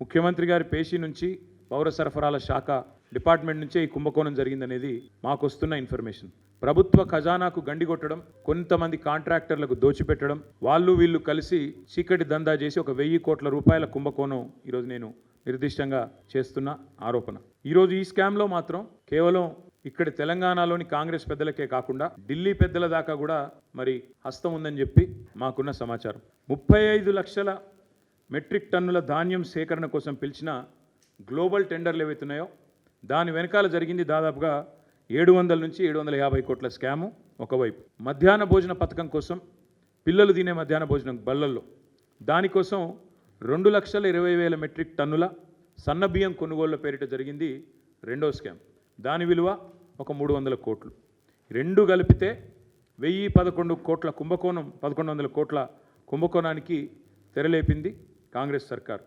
ముఖ్యమంత్రి గారి పేషీ నుంచి పౌర సరఫరాల శాఖ డిపార్ట్మెంట్ నుంచే ఈ కుంభకోణం జరిగిందనేది మాకు వస్తున్న ఇన్ఫర్మేషన్. ప్రభుత్వ ఖజానాకు గండి కొట్టడం కొంతమంది కాంట్రాక్టర్లకు దోచిపెట్టడం వాళ్ళు వీళ్ళు కలిసి చీకటి దందా చేసి ఒక వెయ్యి కోట్ల రూపాయల కుంభకోణం ఈరోజు నేను నిర్దిష్టంగా చేస్తున్న ఆరోపణ. ఈరోజు ఈ స్కామ్లో మాత్రం కేవలం ఇక్కడ తెలంగాణలోని కాంగ్రెస్ పెద్దలకే కాకుండా ఢిల్లీ పెద్దల దాకా కూడా మరి హస్తం ఉందని చెప్పి మాకున్న సమాచారం. ముప్పై ఐదు లక్షల మెట్రిక్ టన్నుల ధాన్యం సేకరణ కోసం పిలిచిన గ్లోబల్ టెండర్లు ఏవైతున్నాయో దాని వెనకాల జరిగింది దాదాపుగా ఏడు వందల నుంచి ఏడు వందల యాభై కోట్ల స్కాము ఒకవైపు. మధ్యాహ్న భోజన పథకం కోసం పిల్లలు తినే మధ్యాహ్న భోజనం బళ్ళల్లో దానికోసం రెండు లక్షల ఇరవై వేల మెట్రిక్ టన్నుల సన్న బియ్యం కొనుగోళ్ళ పేరిట జరిగింది రెండో స్కామ్. దాని విలువ ఒక మూడు వందల కోట్లు. రెండు కలిపితే వెయ్యి పదకొండు కోట్ల కుంభకోణం పదకొండు వందల కోట్ల కుంభకోణానికి తెరలేపింది కాంగ్రెస్ సర్కార్